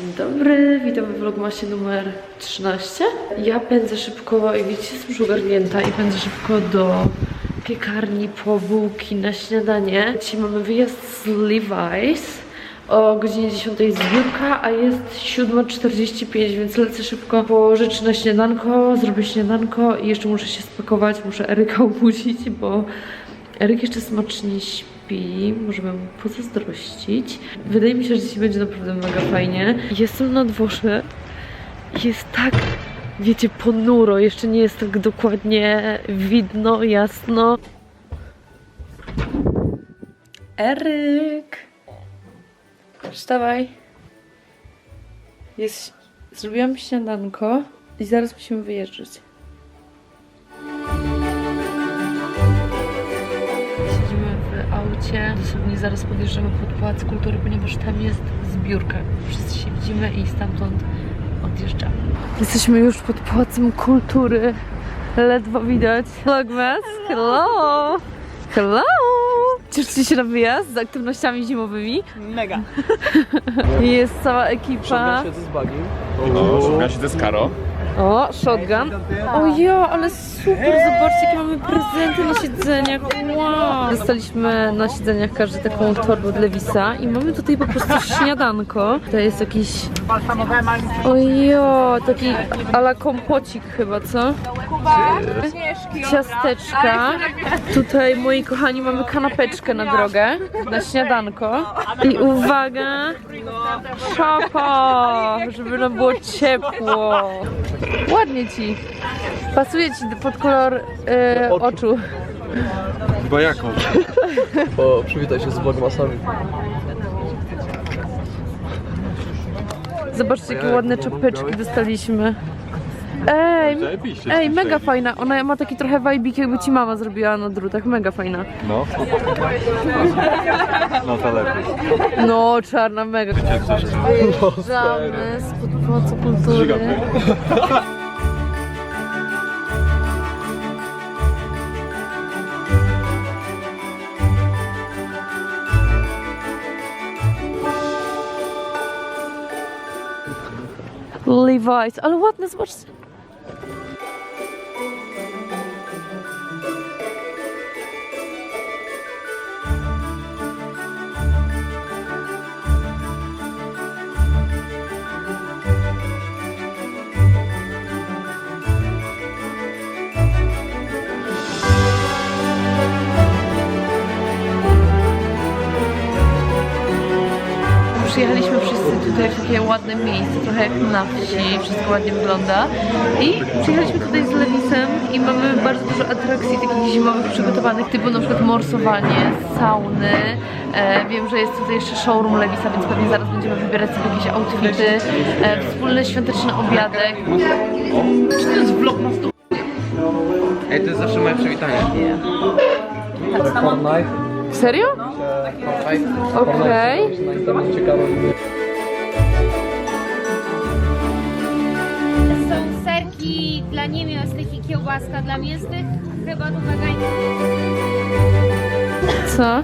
Dzień dobry, witam w vlogmasie numer 13. Ja pędzę szybko i wiecie, jestem już ogarnięta i pędzę szybko do piekarni po bułki na śniadanie. Dzisiaj mamy wyjazd z Levi's. O godzinie 10 zbiórka, a jest 7.45, więc lecę szybko po rzeczy na śniadanko, zrobię śniadanko i jeszcze muszę się spakować, muszę Eryka obudzić, bo Eryk jeszcze smacznie śpi, możemy mu pozazdrościć. Wydaje mi się, że dzisiaj będzie naprawdę mega fajnie. Jestem na dworze. Jest tak, wiecie, ponuro, jeszcze nie jest tak dokładnie widno, jasno. Eryk! Wstawaj. Jest... Zrobiłam śniadanko i zaraz musimy wyjeżdżać. Aucie, dosłownie zaraz podjeżdżamy pod Pałac Kultury, ponieważ tam jest zbiórka. Wszyscy się widzimy i stamtąd odjeżdżamy. Jesteśmy już pod Pałacem Kultury. Ledwo widać. Vlogmas, hello! Hello! Cieszycie się na wyjazd z aktywnościami zimowymi? Mega. Jest cała ekipa. Siedzę z bagiem. Szukam się z Karo. O, shotgun. O ja, ale super, zobaczcie jakie mamy prezenty na siedzeniach. Wow. Dostaliśmy na siedzeniach każdy taką torbę od Lewisa i mamy tutaj po prostu śniadanko. To jest jakiś... Ojo, taki ala kompocik chyba, co? Ciasteczka. Tutaj, moi kochani, mamy kanapeczkę na drogę, na śniadanko. I uwaga, szapa, żeby nam było ciepło. Ładnie ci. Pasuje ci pod kolor e, oczu. Chyba jaką? O, przywitaj się z vlogmasami. Zobaczcie, jakie ładne czapeczki dostaliśmy. Ej, Zajebiście. ej, mega fajna. Ona ma taki trochę wajbik, jakby ci mama zrobiła na drutach. Mega fajna. No. No to lepiej. No, czarna, mega. Wyjeżdżamy spod Pałacu Kultury. Levi's, ale ładne, zobaczcie. Takie ładne miejsce, trochę jak na wsi, wszystko ładnie wygląda. I przyjechaliśmy tutaj z Lewisem i mamy bardzo dużo atrakcji takich zimowych przygotowanych, typu na przykład morsowanie, sauny. E, wiem, że jest tutaj jeszcze showroom Lewisa, więc pewnie zaraz będziemy wybierać sobie jakieś outfity. E, wspólny świąteczny obiadek. Czy to jest vlog na stół? Ej, to jest zawsze moje przywitanie. Fortnite. Serio? Okej. Fortnite serki dla niemięsnych i kiełbaska dla mięsnych. Chyba to wagań. Co?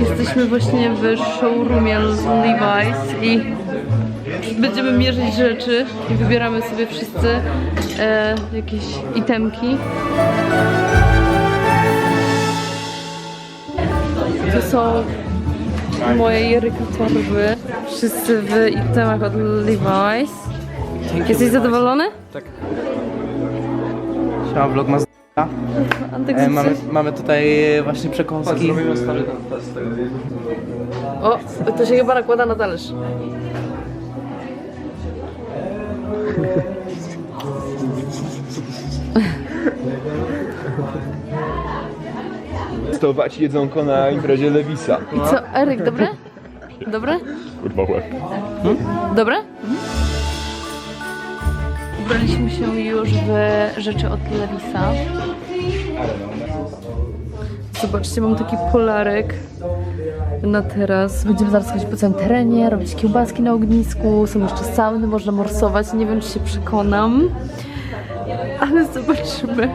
Jesteśmy właśnie w showroomie Levi's i będziemy mierzyć rzeczy i wybieramy sobie wszyscy e, jakieś itemki. To są moje Jeryka torby. Wszyscy w itemach od Levi's. Jesteś zadowolony? Siema, vlogmas. Antek, E, mamy, mamy tutaj właśnie przekąski. O, to się chyba nakłada na talerz. Testować jedzonko na imprezie Lewisa. I co, Eryk, dobre? Dobre? Kurwa łeb. Dobre? Ubraliśmy się już w rzeczy od Lewisa. Zobaczcie, mam taki polarek na teraz. Będziemy zaraz chodzić po całym terenie, robić kiełbaski na ognisku, są jeszcze sauny, można morsować. Nie wiem, czy się przekonam, ale zobaczymy.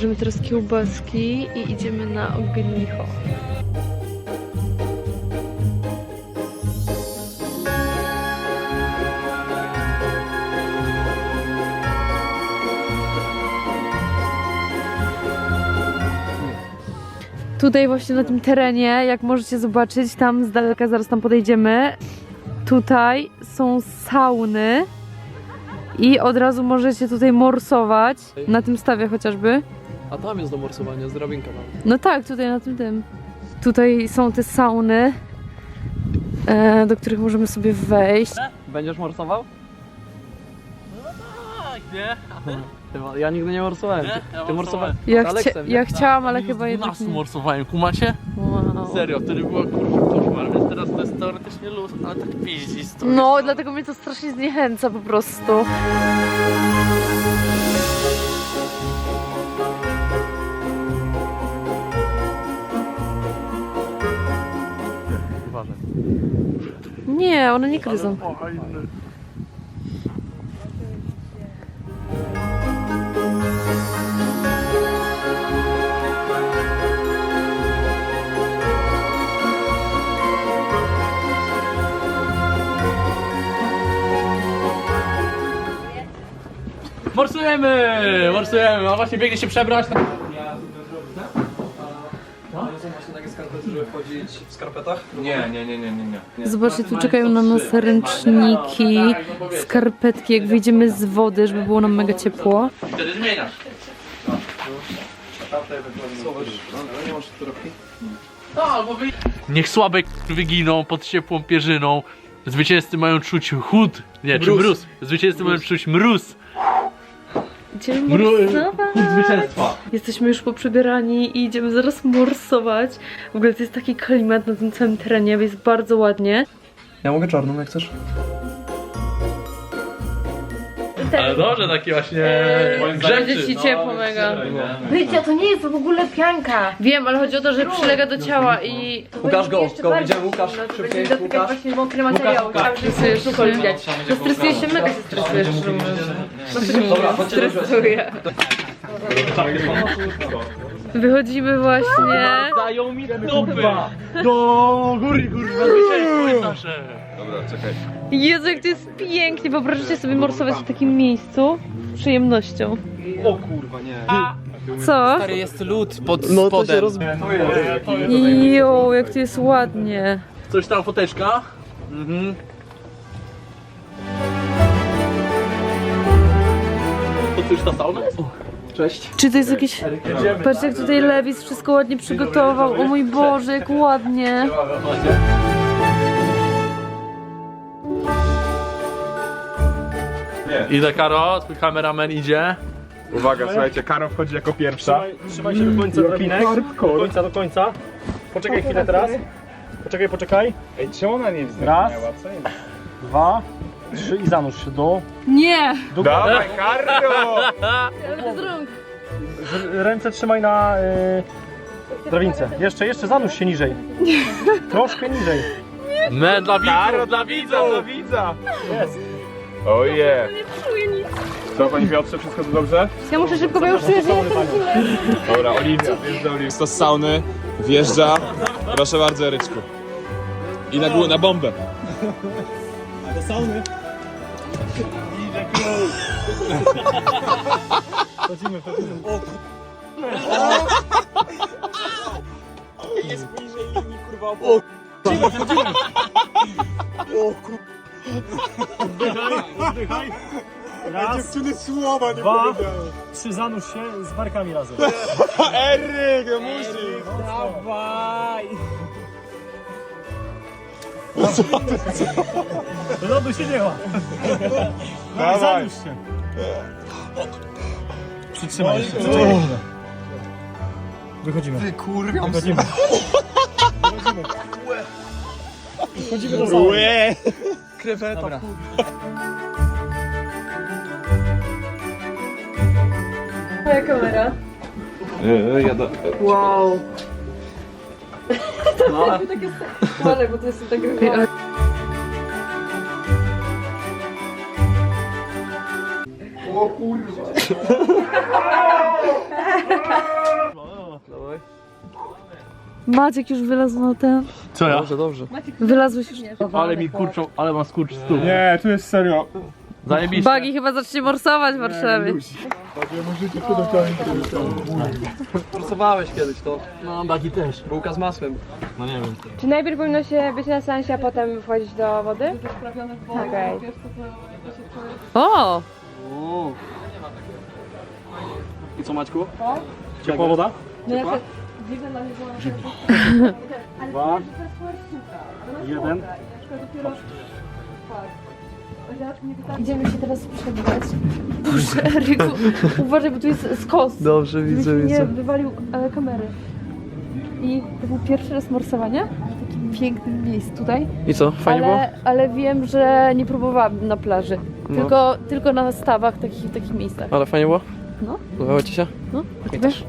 Bierzemy teraz kiełbaski i idziemy na ognicho. Tutaj właśnie na tym terenie, jak możecie zobaczyć, tam z daleka, zaraz tam podejdziemy, tutaj są sauny i od razu możecie tutaj morsować, na tym stawie chociażby. A tam jest do morsowania, z drabinka mam. No tak, tutaj na tym tym. Tutaj są te sauny, e, do których możemy sobie wejść. Będziesz morsował? Tak, nie? Chyba, ja nigdy nie morsowałem. Nie? Ty, Ja ty morsowałeś? Ja, Z chcia Aleksem, nie? ja chciałam, ale chyba jednak 12 nie. morsowałem, kumacie? Wow. Serio, wtedy była kurwa koszmar, więc teraz to jest teoretycznie luz, ale tak piździ z drugiej No, dlatego mnie to strasznie zniechęca po prostu. Nie, one nie gryzą. Morsujemy! Morsujemy, a właśnie biegnie się przebrać. Są właśnie takie skarpety, żeby wchodzić w skarpetach? Nie, nie, nie, nie, nie, nie. Zobaczcie, tu czekają na nas ręczniki, skarpetki, jak wyjdziemy z wody, żeby było nam mega ciepło. Wtedy zmieniasz. No. Niech słabe k- wyginą pod ciepłą pierzyną. Zwycięzcy mają czuć chód. Nie, czy Mróz. mróz. Zwycięzcy mają czuć mróz. Idziemy morsować. Jesteśmy już poprzebierani i idziemy zaraz morsować. W ogóle to jest taki klimat na tym całym terenie, jest bardzo ładnie. Ja mogę czarną, jak chcesz. Ale dobrze, taki właśnie Będzie ci ciepło mega. Wyjdzie, to nie jest w ogóle pianka. Wiem, ale chodzi o to, że przylega do ciała i... Łukasz, go, go, widziałem Łukasz, szybciej, Będzie dotykać Łukasz. właśnie mokry materiał. Cały czas Stresujesz szybko się. widać. No stresujesz się, mega się stresujesz, Dobra, chodźcie do Stresuję. Wychodzimy właśnie. Dają mi dupy. Do góry, kurwa, jest nasze. Dobra, czekaj. Jezu, jak to jest pięknie. Wyobraźcie sobie morsować w takim miejscu. Z przyjemnością. O kurwa, nie. Co? Stary jest lód pod No to się spodem. rozbija. Jo, jak tu jest ładnie. Coś tam, foteczka. Mhm. To co już ta sauna? Cześć. Czy to jest jakieś... Patrzcie, jak tutaj Lewis wszystko ładnie przygotował. O mój Boże, jak ładnie. Idę Karo, twój kameraman idzie. Uwaga, słuchajcie, Karo wchodzi jako pierwsza. Trzymaj się do końca, drabinek. Do końca, do końca. Poczekaj chwilę teraz. Poczekaj, poczekaj. Ej, czemu ona nie Raz, dwa, trzy i zanurz się do... Nie! Dawaj, Karo! Rąk. Ręce trzymaj na y, drabince. Jeszcze, jeszcze zanurz się niżej. Troszkę niżej. Me dla widzów, dla Dla widzów. widza! Jest. Oje! Co, Panie Piotrze, wszystko tu dobrze? Ja muszę szybko, bo ja już czuję, że jestem Dobra, Oliwia, wjeżdża Oliwia. To z sauny, wjeżdża. Proszę bardzo, Eryczku. I na, na bombę. Do sauny. Chodzimy, chodzimy. O, Oddychaj. Raz, dziewczyny słowa nie dwa, trzy, zanurz się z barkami razem. Eryk, no musi! Dawaj! Do lodu się nie ma. Dawaj. Zanurz się. Przytrzymaj się. Przytrzymaj się. Wychodzimy. Wy kurwa. Wychodzimy. Wychodzimy. Do. Łe! Dobra. Moja kamera. Ja do... Wow. To takie ale bo to jest tak Maciek już wylazł na ten. Co ja? Dobrze, dobrze. Wylazłeś już. Ale mi kurczą, ale mam skurcz stół. Nie, tu jest serio. Zajebiście. Bagi chyba zacznie morsować w Warszawie. Pracowałeś kiedyś to. No, bagi też. Bułka z masłem. No nie wiem. Czy najpierw powinno się być na sensie, a potem wchodzić do wody? Okej. O! I co Maćku? Ciepła woda? No ja Ciepła? Dwa. Jeden. Idziemy się teraz przebywać. Boże, Eryku, uważaj, bo tu jest skos. Dobrze, widzę, Nie widzę. wywalił e, kamery. I to był pierwszy raz morsowanie w takim pięknym miejscu tutaj. I co, fajnie było? Ale, ale wiem, że nie próbowałam na plaży. No. Tylko, tylko na stawach, takich, w takich miejscach. Ale fajnie było? No. Podobało ci się? No, a Mi ty też.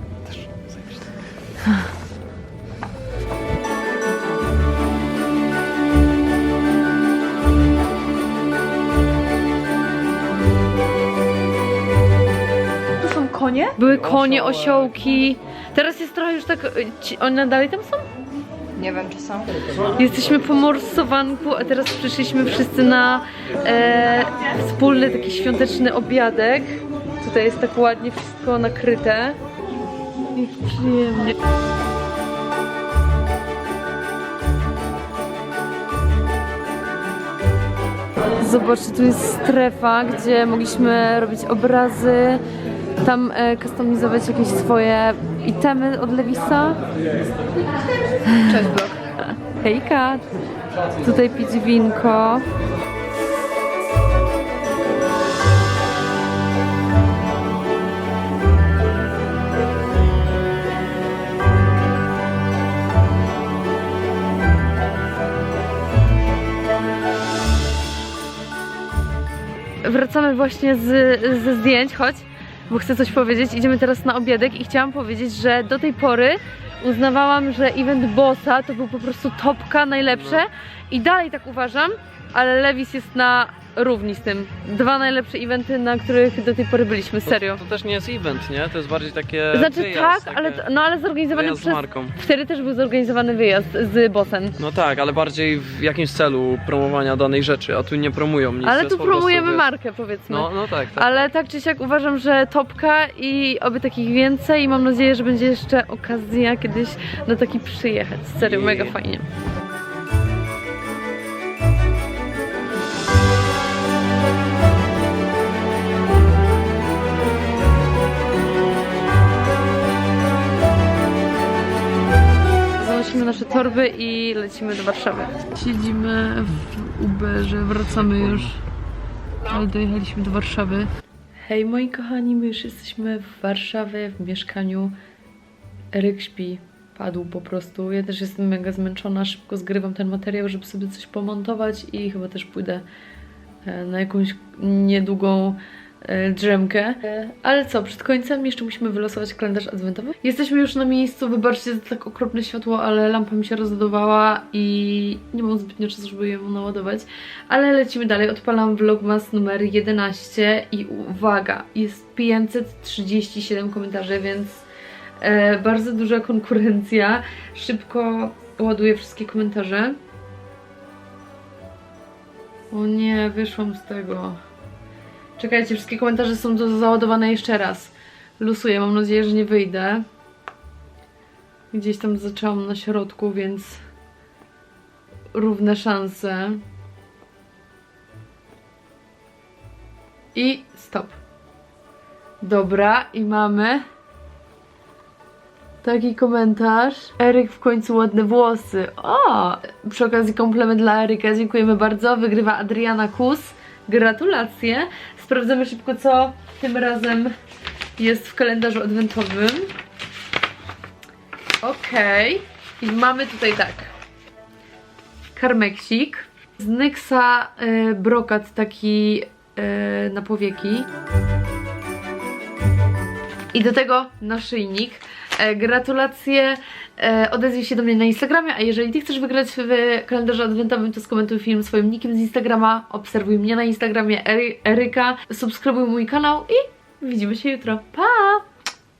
Tu są konie? Były konie, osiołki. Teraz jest trochę już tak. y, Ci, one dalej tam są? Nie wiem, czy są. Jesteśmy po morsowanku, a teraz przyszliśmy wszyscy na e, wspólny taki świąteczny obiadek. Tutaj jest tak ładnie wszystko nakryte. Jak przyjemnie. Zobaczcie, tu jest strefa, gdzie mogliśmy robić obrazy, tam e, kustomizować jakieś swoje itemy od Lewisa. Cześć, blog. Hejka! Tutaj pić winko. Wracamy właśnie z, ze zdjęć, chodź, bo chcę coś powiedzieć. Idziemy teraz na obiadek i chciałam powiedzieć, że do tej pory uznawałam, że event Bossa to był po prostu topka, najlepsze i dalej tak uważam, ale Lewis jest na równi z tym. Dwa najlepsze eventy, na których do tej pory byliśmy, serio. To też nie jest event, nie? To jest bardziej takie Znaczy wyjazd, tak, takie ale, no, ale zorganizowany wyjazd z przez... marką. Wtedy też był zorganizowany wyjazd z Bossem. No tak, ale bardziej w jakimś celu promowania danej rzeczy, a tu nie promują nic. to Ale tu prostu, promujemy wiesz, markę, powiedzmy. No, no tak, tak. Ale tak czy siak uważam, że topka i oby takich więcej i mam nadzieję, że będzie jeszcze okazja kiedyś na taki przyjechać. Serio, I- mega fajnie. Nasze torby i lecimy do Warszawy. Siedzimy w Uberze, wracamy już, ale dojechaliśmy do Warszawy. Hej moi kochani, my już jesteśmy w Warszawie, w mieszkaniu. Eryk śpi, padł po prostu. Ja też jestem mega zmęczona, szybko zgrywam ten materiał, żeby sobie coś pomontować i chyba też pójdę e, na jakąś niedługą drzemkę. E, Ale co, przed końcem jeszcze musimy wylosować kalendarz adwentowy. Jesteśmy już na miejscu, wybaczcie za tak okropne światło, ale lampa mi się rozładowała i nie mam zbytnio czasu, żeby ją naładować. Ale lecimy dalej, odpalam vlogmas numer 11 i uwaga, jest 537 komentarzy, więc e, bardzo duża konkurencja. Szybko ładuję wszystkie komentarze. O nie, wyszłam z tego. Czekajcie, wszystkie komentarze są do załadowane jeszcze raz. Lusuję, mam nadzieję, że nie wyjdę. Gdzieś tam zaczęłam na środku, więc równe szanse. I stop. Dobra, i mamy taki komentarz. Eryk w końcu ładne włosy. O! Przy okazji komplement dla Eryka. Dziękujemy bardzo. Wygrywa Adriana Kus. Gratulacje. Sprawdzamy szybko, co tym razem jest w kalendarzu adwentowym. Okej. I mamy tutaj tak. Karmeksik. Z Nyxa y, brokat taki y, na powieki. I do tego naszyjnik. E, gratulacje, e, odezwij się do mnie na Instagramie, a jeżeli Ty chcesz wygrać w kalendarzu adwentowym, to skomentuj film swoim nickiem z Instagrama, obserwuj mnie na Instagramie Ery Eryka, subskrybuj mój kanał i widzimy się jutro. Pa!